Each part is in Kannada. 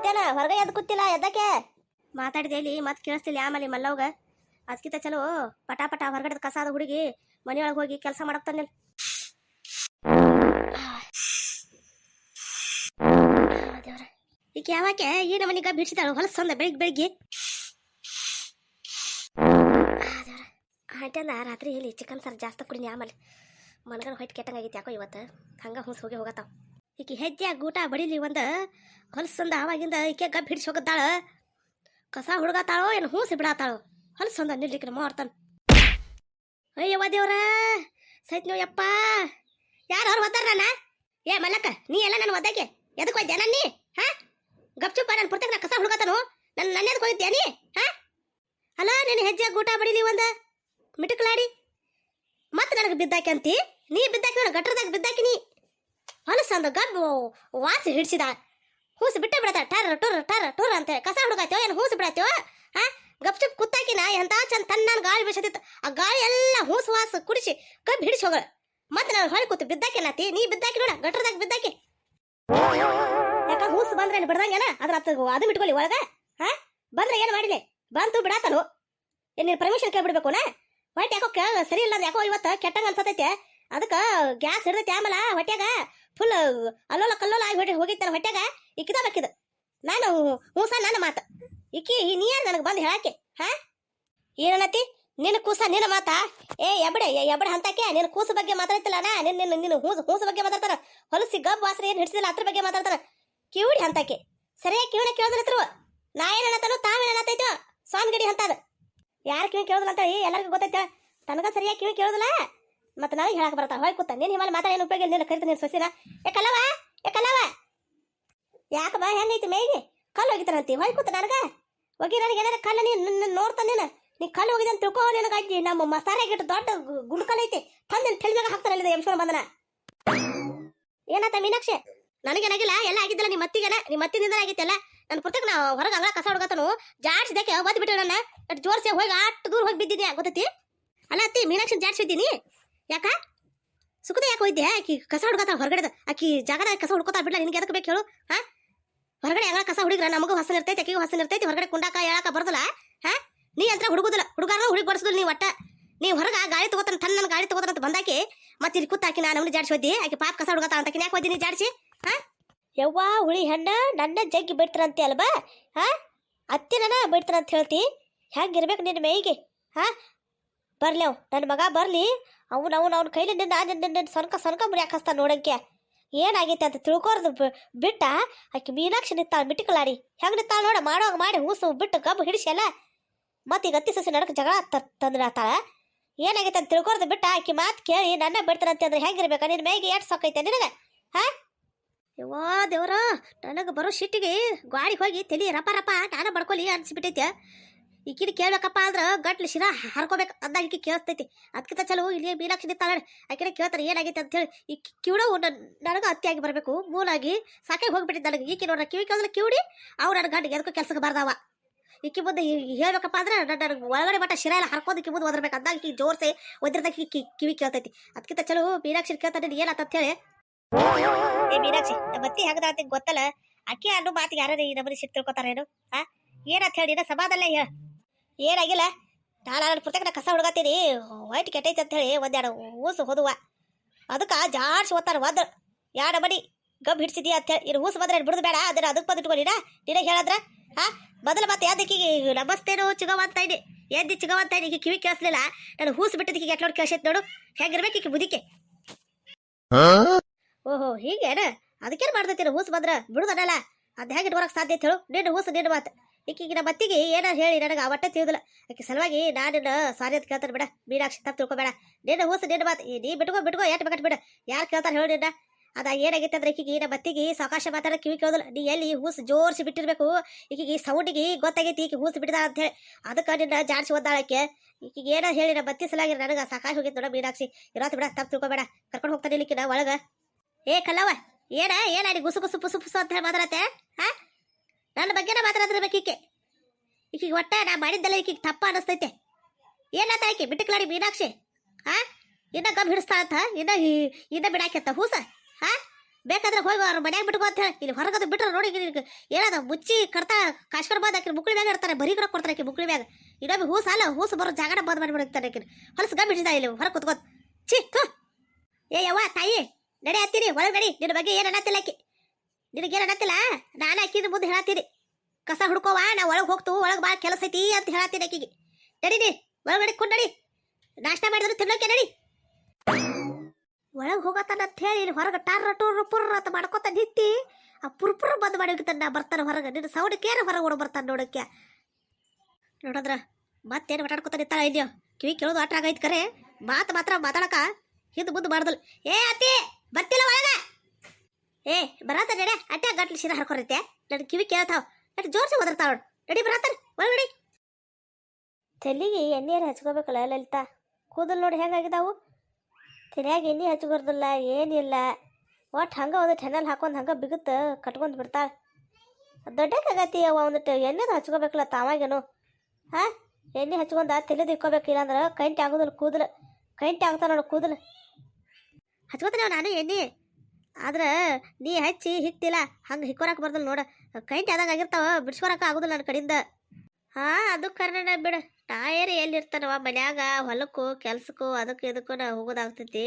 ಮತ್ತೇನ ಹೊರಗೆ ಎದ್ದು ಕೂತಿಲ್ಲ, ಎದ್ದಕ್ಕೆ? ಮಾತಾಡಿದೆ ಇಲ್ಲಿ, ಮತ್ತೆ ಕೇಳಿಸ್ತಿಲ್ಲ ಆಮೇಲೆ ಮಲ್ಲವ್ಗ. ಅದಕ್ಕಿಂತ ಚಲೋ ಪಟ ಪಟ ಹೊರಗಡೆ ಕಸಾದ ಹುಡುಗಿ ಮನೆಯೊಳಗೆ ಹೋಗಿ ಕೆಲಸ ಮಾಡಕ್ ತಂದಿಲ್ಲ ಈಗ ಯಾವಾಕೆ ಈ ನಮ್ಮನಿಗ ಬಿಡಿಸಿದಾಳು ಹೊಲಸಂದ ಬೆಳಿಗ್ಗೆ. ಬೆಳಿಗ್ಗೆ ಆಯ್ತಂದ ರಾತ್ರಿ ಇಲ್ಲಿ ಚಿಕನ್ ಸಾರು ಜಾಸ್ತಿ ಕುಡಿನಿ ಆಮೇಲೆ. ಮನಗನ ಹೊಯ್ಟ್ ಕೆಟ್ಟಂಗಾಗೈತೆ ಯಾಕೋ ಇವತ್ತು. ಹಂಗ ಹುಸ್ ಹೋಗಿ ಹೋಗತ್ತಾವ. ಈಕಿ ಹೆಜ್ಜೆ ಊಟ ಬಡಿಲಿ ಒಂದು ಹೊಲಸಂದ ಆವಾಗಿಂದ ಈಕೆ ಗಬ್ ಹಿಡಿಸಿ ಹೋಗತ್ತಾಳ ಕಸ ಹುಡುಗತ್ತಾಳೋ ಏನು ಹೂಸಿ ಬಿಡತ್ತಾಳೋ ಹೊಲಸಂದ ನಿಲ್ಲಿಕ್ಕೆ ಮಾಡ್ತಾನ ಅಯ್ಯವ್ವ ದೇವ್ರ, ಸೈತ್ ನೀವು ಯಪ್ಪ. ಯಾರು ಅವ್ರು ಒದ್ದಾರ ನಾನು? ಏ ಮಲ್ಲಕ್ಕ, ನೀ ಎಲ್ಲ ನನ್ನ ಒದ್ದಾಗೆ ಎದಕ್ಕೆ ಹೋಯ್ದೆ ನನ್ನ ನೀ? ಹಾ? ಗಪ್ಚುಪ್ಪ ನನ್ನ ಪುರ್ತಕ್ಕೆ ನಾ ಕಸ ಹುಡುಗತ್ತಾನು ನನ್ನ ನನ್ನ ಎದಕ್ಕೆ ಹೋಗಿದ್ಯಾ ನೀ? ಹಾ? ಅಲ್ಲ ನಿನ್ನ ಹೆಜ್ಜೆ ಗೂಟ ಬಡಿಲಿ ಒಂದು ಮಿಟಕ್ಲಾಡಿ. ಮತ್ತೆ ನನಗೆ ಬಿದ್ದಾಕೆ ಅಂತಿ? ನೀ ಬಿದ್ದಾಕಿ ನನಗೆ ಗಟ್ಟರದಾಗ ಬಿದ್ದಾಕಿ ನೀ? ಹೊಲಸಂದ ಗಬ್ಬು ವಾಸಿ ಹಿಡಿಸಿದ. ಹೂಸ್ ಬಿಟ್ಟೆ ಬಿಡತ್ತ. ಟರ್, ಟುರ್ ಟರ್, ಟುರ್ ಅಂತ ಕಸ ಹುಡುಗಾಯ್ತೋ ಏನು ಹೂಸ್ ಬಿಡತ್ತೋ ಹಾ ಗಪ್ಚುಪ್ ಕುತ್ತಾಕಿನ ಎಂತ ಚಂದ ತನ್ನ ಗಾಳಿ ಬೀಸತಿತ್ತು ಆ ಗಾಳಿ ಎಲ್ಲ ಹೂಸ್ ವಾಸ ಕುಡಿಸಿ ಕಬ್ಬು ಹಿಡಿಸಿ ಹೋಗಳ. ಮತ್ತೆ ನಾನು ಹೊಳಿ ಕೂತು ಬಿದ್ದಾಕೆ ನಾತಿ ನೀ ಬಿದ್ದಾಕಿ ನೋಡ, ಗಟ್ರದಾಗ ಬಿದ್ದಾಕಿ. ಯಾಕ ಹೂಸು ಬಂದ್ರೆ ಬಿಡ್ದಂಗೇನ? ಅದ್ರ ಹತ್ತ ಅದು ಬಿಟ್ಕೊಳ್ಳಿ ಒಳಗ ಹಾ ಬಂದ್ರೆ ಏನು ಮಾಡಿದೆ? ಬಂತು ಬಿಡಾತನು. ಏನ್ ನೀನು ಪರ್ಮಿಷನ್ ಕೇಳ್ಬಿಡ್ಬೇಕು ನಾ ಹೊಟ್ಟೆ ಯಾಕೋ ಸರಿ ಇಲ್ಲ ಯಾಕೋ ಇವತ್ತು ಕೆಟ್ಟಂಗ ಅನ್ಸತೈತೆ ಅದಕ್ಕೆ ಗ್ಯಾಸ್ ಹಿಡ್ದೈತೆ ಆಮೇಲೆ ಹೊಟ್ಯಾಗ. ಫುಲ್ ಅಲ್ಲೋಲ ಕಲ್ಲೋಲ ಆಗಿ ಹೊಡಿ ಹೋಗಿತ್ತಾರ ಹೊಟ್ಟೆಗ? ಇಕ್ಕಿದ ಬೇಕಿದ ನಾನು ಹೂಸ ನನ್ನ ಮಾತು. ಇಕ್ಕಿ ನೀ ಯಾರು ನನಗೆ ಬಂದು ಹೇಳಕ್ಕೆ, ಹಾ? ಏನತಿ ನಿನ್ನ ಕೂಸ, ನಿನ್ನ ಮಾತಾ? ಏ, ಎಬಡೆ ಎಬಡ ಹಂತಕ್ಕೆ, ನಿನ್ನ ಕೂಸ ಬಗ್ಗೆ ಮಾತಾಡ್ತಿಲ್ಲ ನಾ? ನಿನ್ನ ನಿನ್ನ ನಿನ್ನ ಹೂಸು ಹೂಸು ಬಗ್ಗೆ ಮಾತಾಡ್ತಾರ? ಹೊಲಸಿ ಗಬ್ ವಾಸನೆ ಏನು ಹಿಡಿಸಿಲ್ಲ ಅದ್ರ ಬಗ್ಗೆ ಮಾತಾಡ್ತಾರ? ಕಿವಿಡಿ ಹಂತಕ್ಕೆ. ಸರಿಯಾಗಿ ಕಿವಿನ ಕೇಳಿದ್ರು ನಾ ಏನ್ ತಾವೇನ ಹೇಳತ್ತೈತೋ? ಸ್ವಾಮಿ ಗಡಿ ಅಂತದ ಯಾರು ಕಿವಿ ಕೇಳೋದಿಲ್ಲ ಅಂತ ಎಲ್ಲರಿಗೂ ಗೊತ್ತೈತೆ. ತನಗ ಸರಿಯಾಗಿ ಕಿವಿ ಕೇಳೋದಿಲ್ಲ? ಮತ್ತೆ ನನಗೆ ಹೇಳಕ್ ಬರತ್ತ ಹೋಯ್ ಕೂತ ನೀನು ಹಿಮಾಲ ಮಾತಾಡ ಏನು ಉಪಯೋಗ ನಿನ್ನ ಕರಿತ ನೀನು ಸೊಸಿನ. ಏ ಕಲ್ಲವ ಏ ಕಲ್ಲವ ಯಾಕ ಬಾ ಹೆಂಗೈತಿ ಮೇಗೆ ಕಲ್ಲು ಹೋಗಿತಾನಂತಿ ಹೋಯ್ ಕೂತ ನನಗ. ಹೋಗಿ ನನಗೆ ಏನಾರ ಕಲ್ಲು ನೀನು ನೋಡ್ತಾನ ನೀನು. ನೀ ಕಲ್ಲು ಹೋಗಿದೆ ಅಂತ ತಿಳ್ಕೊ ನಿನಗೆ ಅಜ್ಜಿ ನಮ್ಮ ಮಸಾರೆಗಿಟ್ಟು ದೊಡ್ಡ ಗುಡ್ಕಲ್ ಐತಿ. ತಂದಿನ ತೆಲ್ಮ್ಯಾಗ ಹಾಕ್ತಾನೆ ಇಲ್ಲದ ಎಮ್ಸ್ಕೊಂಡು ಬಂದನ. ಏನಾತ ಮೀನಾಕ್ಷಿ? ನನಗೇನಾಗಿಲ್ಲ ಎಲ್ಲ ಆಗಿದ್ದಿಲ್ಲ ನಿಮ್ಮ ಮತ್ತಿಗೆನ ನಿಮ್ಮ ಮತ್ತಿನಿಂದ ಆಗಿತ್ತಲ್ಲ ನನ್ನ ಪುಸ್ತಕ ನಾ ಹೊರಗೆ ಅಂಗಳ ಕಸ ಹುಡುಗತನು. ಜಾಡ್ಸಿದಕ್ಕೆ ಒದ್ದು ಬಿಟ್ಟು ನನ್ನ. ಜೋರ್ಸಿ ಹೋಗಿ ಅಷ್ಟು ದೂರ ಹೋಗಿ ಬಿದ್ದಿದ್ಯಾ ಗೊತ್ತೈತಿ? ಅಲ್ಲ ಅತ್ತಿ ಮೀನಾಕ್ಷಿ ಜಾಡ್ಸಿದ್ದೀನಿ ಯಾಕ? ಸುಖದ ಯಾಕೆ ಹೋಯ್ದೆ ಆಕಿ ಕಸ ಹುಡುಗಾತ ಹೊರಗಡೆ ಆಕಿ ಜಾಗದಾಗ ಕಸ ಹುಡ್ಕೋತಾ ಬಿಡ್ಲ ನಿನಗೆ ಎದಕ್ಕೆ ಬೇಕು ಹೇಳು? ಹಾ? ಹೊರಗಡೆ ಅಂಗಳ ಕಸ ಹುಡುಗ್ರ, ನಮಗೂ ಹಸನ ಇರ್ತೈತಿ ಆಕಿಗೂ ಹಸನ ಇರ್ತೈತಿ, ಹೊರಗಡೆ ಕುಂಡಾಕ ಹೇಳಕ ಬರ್ದಲ್ಲ? ಹಾ? ನೀ ಅಂತ ಹುಡುಗುದಿಲ್ಲ. ಹುಡುಗಾರ ಹುಡುಗಿ ಬರ್ಸುದಿಲ್ಲ ನೀ ಒಟ್ಟ. ನೀ ಹೊರಗ ಗಾಡಿ ತಗೋತಾನ, ತನ್ನ ನನ್ನ ಗಾಡಿ ತಗೋತಾನ ಅಂತ ಬಂದಾಕಿ, ಮತ್ತೆ ಇಲ್ಲಿ ಕೂತಾಕಿ ನಾನು ಅವನು ಜಾಡ್ಸಿ ಹೋದ್ದಿ. ಆಕೆ ಪಾಪ ಕಸ ಹುಡುಗತ ಅಂತ ಯಾಕೆ ಹೋದಿ ನೀ ಜಾಡ್ಸಿ? ಹಾ? ಯವ್ವಾ, ಹುಳಿ ಹಣ್ಣ, ನನ್ನ ಜಗ್ಗಿ ಬಿಡ್ತಾರಂತೆ ಅಲ್ವಾ? ಹಾ? ಅತ್ತಿನ ಬಿಡ್ತಾರಂತ ಹೇಳ್ತಿ. ಹೆಂಗಿರ್ಬೇಕು ನಿನ್ನ ಮೈಗೆ ಹಾ? ಬರ್ಲಿ ಅವ್, ನನ್ನ ಮಗ ಬರ್ಲಿ. ಅವ್ನು ಅವ್ನು, ಅವ್ನ ಕೈಲಿ ನಿನ್ನ ನಿನ್ನ ನಿನ್ನ ಸೊನ್ಕ ಸೊನ್ಕ ಮುರಿಯಾಕ ಹಸ್ತಾನ ನೋಡಂಕೆ. ಏನಾಗೈತೆ ಅಂತ ತಿಳ್ಕೊರ್ದು ಬಿಟ್ಟ? ಆಕೆ ಮೀನಾಕ್ಷಿ ನಿತ್ತಾಳ ಮಿಟ್ಟಿಕಲಾಡಿ ಹೆಂಗ್ ನಿತ್ತಾಳ ನೋಡ ಮಾಡೋ ಮಾಡಿ ಹೂಸು, ಬಿಟ್ಟು ಕಬ್ಬು ಹಿಡಿಸಲ್ಲ ಮತ್ತೆ ಈಗ ಅತ್ತಿ ಸಸಿ ನಡಕ ಜಗಳ ತಂದ್ರೆ ಆತಾಳ ಏನಾಗೈತೆ ಅಂತ ತಿಳ್ಕೊರ್ದು ಬಿಟ್ಟ? ಆಕೆ ಮಾತು ಕೇಳಿ, ನನ್ನ ಬಿಡ್ತಾನಂತೆ ಅಂದ್ರೆ ಹೆಂಗಿರ್ಬೇಕ? ನಿನ್ನ ಮೇಗೆ ಎಷ್ಟು ಸಾಕೈತೆ ನಿನಗೆ? ಹಾ? ಯವ್ವಾ ದೇವ್ರ, ನನಗೆ ಬರೋ ಸಿಟ್ಟಿಗೆ ಗಾಡಿಗೆ ಹೋಗಿ ತಲಿ ರಪ ರಪ ನಾನ ಬಡ್ಕೊಲಿ ಅನ್ಸಿಬಿಟ್ಟೈತೆ. ಈಕಿನ ಕೇಳ್ಬೇಕಪ್ಪ ಅಂದ್ರೆ ಗಟ್ಲಿ ಶಿರ ಹರ್ಕೋಬೇಕು ಅಂದಾಗ ಈಕಿ ಕೇಳಿಸ್ತೈತಿ ಅದಕ್ಕಿಂತ ಚಲೋ ಇಲ್ಲಿ ಮೀನಾಕ್ಷಿ ನಿಂತಾಳೆ ಆಕಿನ ಕೇಳ್ತಾರೆ ಏನಾಗೈತೆ ಅಂತ ಹೇಳಿ. ಈ ಕಿವಿಡೋ ನನಗೆ ಅತ್ತಿಯಾಗಿ ಬರಬೇಕು. ಮೂಲಾಗಿ ಸಾಕಾಗಿ ಹೋಗ್ಬಿಟ್ಟಿದ್ದ ನನಗೆ. ಈಕಿ ನೋಡ್ರ ಕಿವಿ ಕೇಳಿದ್ರೆ ಕಿವಿಡಿ ಅವ್ರು ನನ್ನ ಗಂಡ ಎದಕ್ಕೂ ಕೆಲ್ಸಕ್ಕೆ ಬರ್ದಾವ. ಈಕಿ ಮುಂದೆ ಹೇಳ್ಬೇಕಪ್ಪ ಅಂದ್ರೆ ನನಗೆ ಒಳಗಡೆ ಮಟ್ಟ ಶಿರ ಎಲ್ಲ ಹರ್ಕೋದಕ್ಕೆ ಮುಂದೆ ಓದಿರ್ಬೇಕು ಅಂದಾಗ ಈಕಿ ಜೋರ್ಸೆ ಒದ್ರದಾಗ ಕಿವಿ ಕೇಳ್ತೈತಿ. ಅದಕ್ಕಿಂತ ಚಲೋ ಮೀನಾಕ್ಷಿ ಕೇಳ್ತಾನೆ ಏನಾತ ಹೇಳಿ. ಏ ಮೀನಾಕ್ಷಿ ನಮ್ಮ ಅತ್ತಿ ಹೆಂಗದ ಅಂತ ಗೊತ್ತಲ್ಲ? ಅಕ್ಕಿ ಅನ್ನೋ ಮಾತಿಗೆ ಯಾರು ಈ ನಮ್ಮನೆ ಸಿಟ್ಟು ತಿಳ್ಕೊತಾರೇನು? ಹಾ ಏನಂತ ಹೇಳಿ ಸಮಾಧಾನ ಹೇಳ. ಏನಾಗಿಲ್ಲ? ನಾನು ನನ್ನ ಪುಸ್ತಕ ನಾ ಕಸ ಹುಡುಗತ್ತೀನಿ ವೈಟ್ ಕೆಟ್ಟೈತೆ ಅಂತ ಹೇಳಿ ಒಂದೆರಡು ಊಸು ಹೋದುವ. ಅದಕ್ಕೆ ಜಾಡ್ಸಿ ಓದ್ತಾರ ಒಂದು ಎರಡು ಮನಿ? ಗಬ್ ಹಿಡ್ಸಿದ್ಯಾ ಅಂತ ಹೇಳಿ ಇನ್ನು ಊಸು ಬಂದ್ರೆ ಬಿಡುದು ಬೇಡ ಅದನ್ನ ಅದಕ್ಕೆ ಬಂದು ಇಟ್ಕೊಂಡಿನ ನೀನೇ ಹೇಳಿದ್ರ? ಹಾ? ಮೊದಲು ಮತ್ತೆ ಯಾವ್ದಕ್ಕೀಗ ನಮಸ್ತೇನು ಚಿಗವಂತ ಇಡಿ ಎದ್ದಿ ಚಿಗವಂತ ಇಡಿ ಕಿವಿ ಕೇಳಿಸ್ಲಿಲ್ಲ. ನಾನು ಹೂಸು ಬಿಟ್ಟಿದ್ದಕ್ಕೆ ಎಟ್ಲೋಡ್ ಕೇಳಿಸೈತೆ ನೋಡು ಹೆಂಗಿರ್ಬೇಕು ಈಗ ಬುದಿಕೆ ಓಹೋ ಹೀಗೇನ? ಅದಕ್ಕೇನು ಮಾಡ್ತೈತಿ ಹೂಸು ಬಂದ್ರ ಬಿಡುದನಲ್ಲ? ಅದ್ ಹೆಂಗೆ ಇಟ್ಕೊಳಕ್ ಸಾಧ್ಯ ಹೇಳು? ನಿನ್ನ ಹೂಸು ನಿನ್ನ ಮಾತು. ಈಕಿಗೆ ನಮ್ಮ ಮತ್ತಿಗೆ ಏನಾರು ಹೇಳಿ ನನಗೆ ಅವಟ್ಟೆ ತಿಳಿದಿಲ್ಲ. ಆಕೆ ಸಲುವಾಗಿ ನಾನು ನಿನ್ನ ಸಾರಿ ಅಂತ ಕೇಳ್ತಾರೆ ಬಿಡ. ಮೀನಾಕ್ಷಿ ತಪ್ಪು ತಿಳ್ಕೊಬೇಡ. ನಿನ್ನ ಹೂಸು ನಿನ್ನ ಮಾತು. ನೀ ಬಿಟ್ಕೋ ಬಿಟ್ಕೋ ಎಟ್ ಬೇಕಟ್ ಬಿಡ. ಯಾರು ಕೇಳ್ತಾರೆ ಹೇಳು ನಿನ್ನ. ಅದ ಏನಾಗಿತ್ತು ಅಂದ್ರೆ ಈಕಿಗೆ ನಮ್ಮ ಮತ್ತಿಗೆ ಸಾವಕಾಶ ಮಾತಾಡ ಕಿವಿ ಕೇಳೋದಿಲ್ಲ. ನೀ ಎಲ್ಲಿ ಹೂಸು ಜೋರ್ಸಿ ಬಿಟ್ಟಿರ್ಬೇಕು? ಈಕಿಗೆ ಸೌಂಡಿಗೆ ಗೊತ್ತಾಗೈತಿ ಈಕೆ ಹೂಸು ಬಿಟ್ಟಿದ ಅಂತ ಹೇಳಿ. ಅದಕ್ಕೆ ನಿನ್ನ ಜಾಡ್ಸಿ ಒದ್ದಾಳಕ್ಕೆ. ಈಕಿಗೆ ಏನ ಹೇಳಿ ನಮ್ಮ ಬತ್ತಿ ಸಲಾಗಿ ನನಗೆ ಸಾಕಾಶ ಹೋಗಿತ್ತು ನೋಡ ಮೀನಾಕ್ಷಿ. ಇರೋತ್ ಬಿಡ, ತಪ್ಪು ತಿಳ್ಕೊಬೇಡ. ಕರ್ಕೊಂಡು ಹೋಗ್ತಾನೆ ಇಲ್ಲಿಕ್ಕೆ ನಾ ಒಳಗೆ. ಏ ಕಲ್ಲವ ಏನ ಏನ ನೀ ಗುಸು ಗುಸು ಪುಸು ಪುಸು ಅಂತ ಹೇಳಿ ಮಾತಾಡತ್ತೆ? ಹಾ? ನನ್ನ ಬಗ್ಗೆನ ಮಾತಾಡತಿರ್ಬೇಕು ಈಕೆ. ಈಕಿಗೆ ಒಟ್ಟ ನಾ ಮಾಡಿದ್ದಲ್ಲ ಈಕಿಗೆ ತಪ್ಪ ಅನಿಸ್ತೈತೆ. ಏನಾತ ಆಕೆ ಬಿಟ್ಟಕ್ಲಾಡಿ ಮೀನಾಕ್ಷಿ? ಹಾ? ಇನ್ನ ಗಮ್ ಹಿಡಿಸ್ತಾ ಅಂತ? ಇನ್ನ ಇನ್ನ ಬಿಡಾಕೆತ್ತ ಹೂಸ? ಹಾ? ಬೇಕಾದ್ರೆ ಹೋಗಿ ಅವ್ರ ಮನ್ಯಾಗ ಬಿಟ್ಕೋ ಅಂತ ಹೇಳಿ. ಇಲ್ಲಿ ಹೊರಗದು ಬಿಟ್ರೆ ನೋಡಿ ಏನದ ಮುಚ್ಚಿ ಕಡ್ತಾ ಕಾಶ್ಕರ್ ಬಾದ್ ಆಕಿ ಮುಕ್ಳಿ ಮ್ಯಾಗ ಇಡ್ತಾರೆ ಬರೀ ಕೂಡ ಕೊಡ್ತಾರೆ ಆಕಿ ಮುಕ್ಳಿ ಮ್ಯಾಗ. ಇನ್ನೊಬ್ಬ ಹೂಸ ಅಲ್ಲ, ಹೂಸ ಬರೋ ಜಾಗಡ ಬಂದ್ ಮಾಡಿಬಿಡ್ತಾರೆ ಆಕಿ ಹೊಲಸು ಗಮ್ ಹಿಡಿದ ಇಲ್ಲಿ, ಹೊರಗೆ ಕುತ್ಕೋತ್ ಛೀ ಏ ಯವ್ವ, ತಾಯಿ. ನಡಿ ಹತ್ತೀರಿ, ಒಳಗೆ ನಡಿ. ನಿನ್ನ ಬಗ್ಗೆ ಏನು ಅನ್ನತ್ತಿಲ್ಲ ಆಕಿ. ನಿನಗೇನು ಅನ್ನತ್ತಿಲ್ಲ? ನಾನು ಆಕಿದ ಮುಂದೆ ಹೇಳತ್ತೀರಿ ಕಸ ಹುಡ್ಕೋವ, ನಾ ಒಳಗೆ ಹೋಗ್ತು, ಒಳಗೆ ಭಾಳ ಕೆಲಸ ಐತಿ ಅಂತ ಹೇಳತ್ತೀನಿ ಆಕಿಗೆ. ನಡಿ ನೀ ಒಳಗಡೆ ಕೊಂಡು ನಡಿ. ನಾಷ್ಟ ಮಾಡಿದ್ರು ತಿನ್ನೋಕೆ ನಡಿ. ಒಳಗೆ ಹೋಗತ್ತಾನ ಅಂತ ಹೇಳಿ ಇಲ್ಲಿ ಹೊರಗೆ ಟಾರ್ ಟೂರ್ ಪುರ್ ಅಂತ ಮಾಡ್ಕೊತ ನಿತ್ತಿ ಆ ಪುರ್ ಪುರ್ ಬಂದ್ ಮಾಡಿ ನಾ ಬರ್ತಾನೆ ಹೊರಗೆ. ನಿನ್ನ ಸೌಂಡ್ ಹೊರಗೆ ಓಡ್ ಬರ್ತಾನೆ ನೋಡಕ್ಕೆ. ನೋಡದ್ರ, ಮತ್ತೇನು ಮಾತಾಡ್ಕೊತ ನಿಂತಾಳ ಇದ್ಯೋ ಕಿವಿ ಕೇಳೋದು ಆಟ ಆಗೈತೆ ಕರೆ. ಮಾತು ಮಾತ್ರ ಮಾತಾಡಕ ಹಿಂದೆ ಮುಂದೆ ಮಾಡ್ದಲ್. ಏ ಅತ್ತಿ! ಬರ್ತಿಲ್ಲ ಒಳಗ. ಏ ಬರತ್ತ ನಡೆ, ಅಟ್ಟೆ ಗಟ್ಲಿ ಶಿರ ಹರ್ಕೊರೈತೆ. ನನ್ನ ಕಿವಿ ಕೇಳ್ತಾವ. ಅಟ್ ಜೋರ್ಸಿ ಒದರ್ತಾವ ನಡಿ. ಬರತ್ತಾನ ಒಳಗಡಿ ತಲೆಗೆ ಎಣ್ಣೆಯಾರು ಹಚ್ಕೋಬೇಕಲ್ಲ ಲಲಿತಾ? ಕೂದಲು ನೋಡಿ ಹೆಂಗಾಗಿದಾವು ತಲೆಯಾಗ ಎಣ್ಣೆ ಹಚ್ಕೊರ್ದಿಲ್ಲ, ಏನಿಲ್ಲ. ಒಟ್ಟು ಹಂಗೆ ಒಂದು ಟೆನಲ್ ಹಾಕೊಂಡು ಹಂಗೆ ಬಿಗುತ್ತ ಕಟ್ಕೊಂಡು ಬಿಡ್ತಾಳೆ. ದೊಡ್ಡಕ್ಕಾಗತಿ ಅವ ಒಂದಿಟ್ಟು ಎಣ್ಣೆದು ಹಚ್ಕೋಬೇಕಲ್ಲ ತಾವಾಗೇನು? ಹಾಂ? ಎಣ್ಣೆ ಹಚ್ಕೊಂಡ ತಲೆದು ಇಕ್ಕೋಬೇಕು ಇಲ್ಲಾಂದ್ರೆ ಕೈಂಟಿ ಆಗೋದಿಲ್ಲ ಕೂದಲು. ಕೈಂಟಿ ಆಗ್ತಾವ ನೋಡು ಕೂದಲು. ಹಚ್ಕೋತಾನೆ ನಾನು ಎಣ್ಣೆ. ಆದ್ರೆ ನೀ ಹಚ್ಚಿ ಹಿಕ್ತಿಲ್ಲ ಹಂಗೆ ಹಿಕ್ಕೋರಕ್ಕೆ ಬರ್ದಲ್ಲ ನೋಡ. ಕೈಂಟಿ ಆದಂಗೆ ಆಗಿರ್ತಾವ ಬಿಡ್ಸ್ಕೊರಕ್ಕೆ ಆಗೋದಿಲ್ಲ ನನ್ನ ಕಡೆಯಿಂದ ಹಾಂ, ಅದು ಕರ್ನಾಡ ಬಿಡ. ಟಾಯರ್ ಎಲ್ಲಿರ್ತಾನವ, ಮನ್ಯಾಗ ಹೊಲಕ್ಕೂ, ಕೆಲ್ಸಕ್ಕೂ, ಅದಕ್ಕೂ ಇದಕ್ಕೂ ನಾ ಹೋಗೋದಾಗ್ತೈತಿ.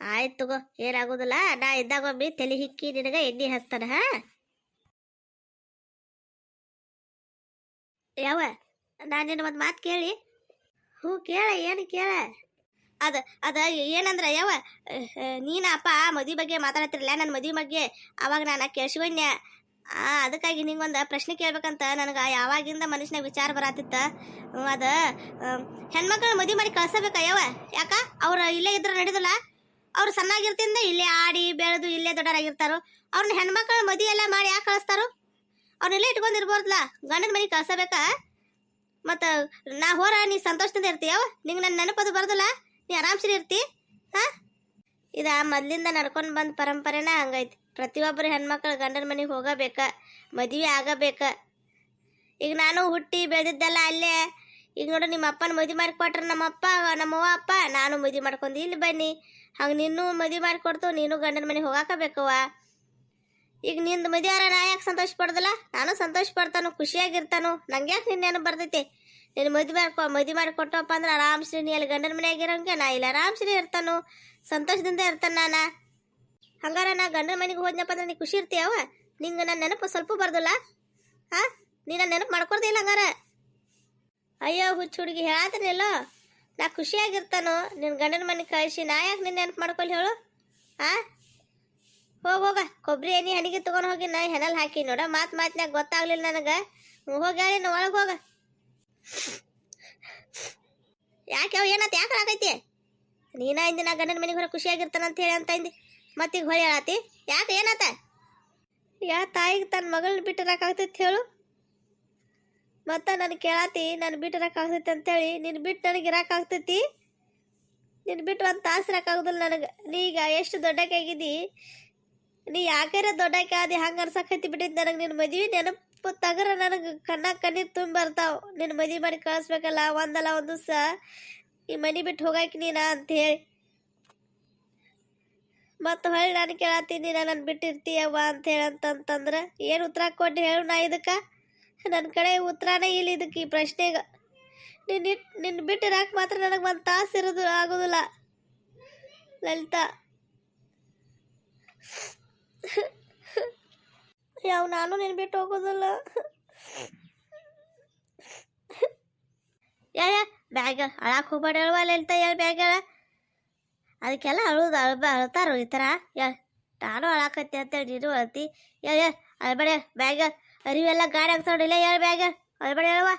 ಆಯ್ತು ತಗೋ, ಏನಾಗೋದಿಲ್ಲ, ನಾ ಇದ್ದಾಗ ಒಮ್ಮೆ ತಲೆ ಹಿಕ್ಕಿ ನಿನಗೆ ಎಣ್ಣೆ ಹಚ್ತಾನ, ಹಾ? ಯಾವ ನಾನು ನಿನ್ನ ಒಂದು ಮಾತು ಕೇಳಿ. ಹ್ಞೂ ಕೇಳ, ಏನು ಕೇಳ? ಅದ ಅದ ಏನಂದ್ರ ಯಾವ ನೀನ ಅಪ್ಪ ಮದುವೆ ಬಗ್ಗೆ ಮಾತಾಡತ್ತಿರಲ್ಲ ನನ್ನ ಮದುವೆ ಬಗ್ಗೆ ಅವಾಗ ನಾನು ಕೇಳಿಸ್ಕೊಂಡೆ. ಆ, ಅದಕ್ಕಾಗಿ ನಿಂಗೊಂದು ಪ್ರಶ್ನೆ ಕೇಳ್ಬೇಕಂತ ನನಗೆ ಯಾವಾಗಿಂದ ಮನುಷ್ಯನಾಗ ವಿಚಾರ ಬರತ್ತಿತ್ತ ಅದ ಹೆಣ್ಮಕ್ಳು ಮದುವೆ ಮಾಡಿ ಕಳ್ಸಬೇಕ ಯಾವ ಯಾಕ? ಅವ್ರು ಇಲ್ಲೇ ಇದ್ರೆ ನಡೆದಿಲ್ಲ ಅವ್ರು ಸಣ್ಣಾಗಿರ್ತಿಂದ ಇಲ್ಲೇ ಆಡಿ, ಬೆಳೆದು ಇಲ್ಲೇ ದೊಡ್ಡರಾಗಿರ್ತಾರೋ, ಅವ್ರನ್ನ ಹೆಣ್ಮಕ್ಳು ಮದಿ ಎಲ್ಲ ಮಾಡಿ ಯಾಕೆ ಕಳಿಸ್ತಾರೋ? ಅವ್ರನ್ನೆಲ್ಲ ಇಟ್ಕೊಂಡಿರ್ಬೋದಲ್ಲ ಗಂಡನ ಮನೆಗೆ ಕಳ್ಸಬೇಕಾ? ಮತ್ತು ನಾ ಹೋರ, ನೀ ಸಂತೋಷದಿಂದ ಇರ್ತೀಯವ ನಿಂಗೆ ನನ್ನ ನೆನಪದು ಬರ್ದಲ್ಲ? ನೀ ಆರಾಮ್ಸಿರಿ ಇರ್ತಿ? ಹಾ? ಇದ ಮೊದ್ಲಿಂದ ನಡ್ಕೊಂಡು ಬಂದ ಪರಂಪರೆನ ಹಂಗೈತಿ. ಪ್ರತಿಯೊಬ್ಬರು ಹೆಣ್ಮಕ್ಳು ಗಂಡನ ಮನೆಗೆ ಹೋಗಬೇಕ, ಮದುವೆ ಆಗಬೇಕ. ಈಗ ನಾನು ಹುಟ್ಟಿ ಬೆಳೆದಿದ್ದೆಲ್ಲ ಅಲ್ಲೇ. ಈಗ ನೋಡು ನಿಮ್ಮ ಅಪ್ಪನ ಮದುವೆ ಮಾಡಿಕೊಟ್ರೆ ನಮ್ಮಪ್ಪ, ನಮ್ಮವ್ವ ಅಪ್ಪ, ನಾನು ಮದುವೆ ಮಾಡ್ಕೊಂಡು ಇಲ್ಲಿ ಬನ್ನಿ. ಹಂಗೆ ನಿನ್ನೂ ಮದುವೆ ಮಾಡಿಕೊಡ್ತು ನೀನು ಗಂಡನ ಮನೆಗೆ ಹೋಗಾಕಬೇಕವ್ವ. ಈಗ ನಿಂದು ಮದುವೆ ನಾ ಯಾಕೆ ಸಂತೋಷ ಪಡ್ದಲ್ಲ? ನಾನು ಸಂತೋಷ ಪಡ್ತಾನು, ಖುಷಿಯಾಗಿರ್ತಾನು. ನಂಗೆ ಯಾಕೆ ನಿನ್ನೇನು ಬರ್ತೈತೆ ಬರ್ತೈತಿ? ನೀನು ಮದುವೆ ಮಾಡ್ಕೊ, ಮದುವೆ ಮಾಡಿ ಕೊಟ್ಟಪ್ಪ ಅಂದ್ರೆ ಶ್ರೀ ನೀ ಅಲ್ಲಿ ಗಂಡನ ಮನೆಯಾಗ ಇರೋಂಗೆ ನಾ ಆರಾಮ್ ಶ್ರೀ ಇರ್ತಾನು. ಸಂತೋಷದಿಂದ ಇರ್ತಾನ ನಾನು. ಹಂಗಾರ ನಾ ಗಂಡನ ಮನೆಗೆ ಹೋದ್ನಪ್ಪ ಅಂದ್ರೆ ನೀ ಖುಷಿ ಇರ್ತೀಯವ ನಿಂಗೆ ನನ್ನ ನೆನಪು ಸ್ವಲ್ಪ ಬರ್ದಲ್ಲ? ಹಾ ನೀ ನನ್ನ ನೆನಪು ಮಾಡ್ಕೊಡ್ದಿಲ್ಲ ಹಂಗಾರ? ಅಯ್ಯೋ, ಹುಚ್ಚು ಹುಡುಗಿ ಹೇಳತ್ತೀನಿಲ್ಲೋ ನಾ ಖುಷಿಯಾಗಿರ್ತಾನೋ. ನಿನ್ನ ಗಂಡನ ಮನೆಗೆ ಕಳಿಸಿ, ನಾ ಯಾಕೆ ನಿನ್ನ ನೆನಪು ಮಾಡ್ಕೊಳ್ಳಿ ಹೇಳು? ಹಾ ಹೋಗ ಹೋಗ ಕೊಬ್ಬರಿ ಎಣ್ಣೆ ಹಣಿಗೆ ತಗೊಂಡ್ ಹೋಗಿ, ನಾ ಹೆಣಲ್ ಹಾಕಿ ನೋಡ, ಮಾತು ಮಾತಿನಾಗ ಗೊತ್ತಾಗ್ಲಿಲ್ಲ ನನಗೆ. ಹೋಗ್ಯಾಳಿ ಹೇಳಿ ಒಳಗ್ ಹೋಗ. ಯಾಕೆ ಅವ ಏನತ್ತ ಯಾಕೆ ಆಗೈತಿ ನೀನ ಇಂದಿನ ಗಂಡನ ಮನೆಗೆ ಹೊರ ಖುಷಿಯಾಗಿರ್ತಾನ ಅಂತ ಹೇಳಿ ಅಂತ ಇಂದಿ ಮತ್ತೀಗ ಹೊಳಿ ಹೇಳತಿ. ಯಾಕೆ ಏನತ್ತ ಯಾ ತಾಯಿಗೆ ತನ್ನ ಮಗಳನ್ನ ಬಿಟ್ಟು ಆಗ್ತೈತಿ ಹೇಳು. ಮತ್ತ ನನ್ ಕೇಳಾತಿ, ನಾನು ಆಗ್ತೈತಿ ಅಂತೇಳಿ ನಿನ್ ಬಿಟ್ಟು ನನಗೆ ಇರಕಾಗ್ತೈತಿ ನಿನ್ ಬಿಟ್ಟು ಒಂದು ತಾಸು ಇರಾಕಾಗುದಿಲ್ಲ ನನಗೆ. ನೀ ಈಗ ಎಷ್ಟು ದೊಡ್ಡಕ್ಕಾಗಿದ್ದಿ ನೀ ಯಾಕಾರ ದೊಡ್ಡಕ್ಕೆ ಆದಿ ಹಂಗ ಅನ್ಸಕತ್ತಿ ಬಿಟ್ಟಿದ್ದು ನನಗೆ ನಿನ್ನ ಮದುವೆ ನೆನಪು ತಗರ ನನಗೆ ಕಣ್ಣಾಗ ಕಣ್ಣೀರು ತುಂಬಿ ಬರ್ತಾವ ನಿನ್ನ ಮದಿ ಮಾಡಿ ಕಳಿಸ್ಬೇಕಲ್ಲ, ಒಂದಲ್ಲ ಒಂದು ದಿವಸ ಈ ಮನೆ ಬಿಟ್ಟು ಹೋಗಾಕಿ ನೀನ ಅಂತ ಹೇಳಿ. ಮತ್ತು ಹೊಳ್ಳಿ ನಾನು ಕೇಳತ್ತೀನಿ ನನ್ನ ಬಿಟ್ಟಿರ್ತೀಯವ್ವ ಅಂತ ಹೇಳಿ ಅಂತಂತಂದ್ರೆ ಏನು ಉತ್ತರ ಕೊಟ್ಟು ಹೇಳು ನಾ ಇದಕ್ಕೆ? ನನ್ನ ಕಡೆ ಉತ್ತರನೇ ಇಲ್ಲ ಇದಕ್ಕೆ ಈ ಪ್ರಶ್ನೆಗೆ. ನಿನ್ನ ಇಟ್ ನಿನ್ನ ಬಿಟ್ಟಿರಾಕ ಮಾತ್ರ ನನಗೆ ಒಂದು ತಾಸು ಇರೋದು, ಆಗೋದಿಲ್ಲ. ಲಲಿತಾ. ಯಾವ ನಾನು ನಿನ್ ಬಿಟ್ಟು ಹೋಗೋದಿಲ್ಲ. ಯಾ ಬ್ಯಾಗ ಅಳಾಕ್ ಹೋಗ್ಬೇಡ ಹೇಳುವ ಲಲಿತಾ ಹೇಳ ಬ್ಯಾಗ ಅದಕ್ಕೆಲ್ಲ ಅಳುದು, ಅಳ್ಬ ಅಳ್ತಾರೋ ಈ ಥರ. ಹೇಳ್ ನಾನು ಅಳಾಕತ್ತಿ ಅಂತೇಳಿ ನೀನು ಅಳ್ತಿ. ಯಾ ಯಾ, ಅಳ್ಬೇಡ, ಬ್ಯಾಗ ಅರಿವೆಲ್ಲ ಗಾಡಿ ಆಗ್ತಾವಡಿಲ್ಲ ಹೇಳ್ ಬ್ಯಾಗ ಅಳ್ಬೇಡ ಹೇಳುವ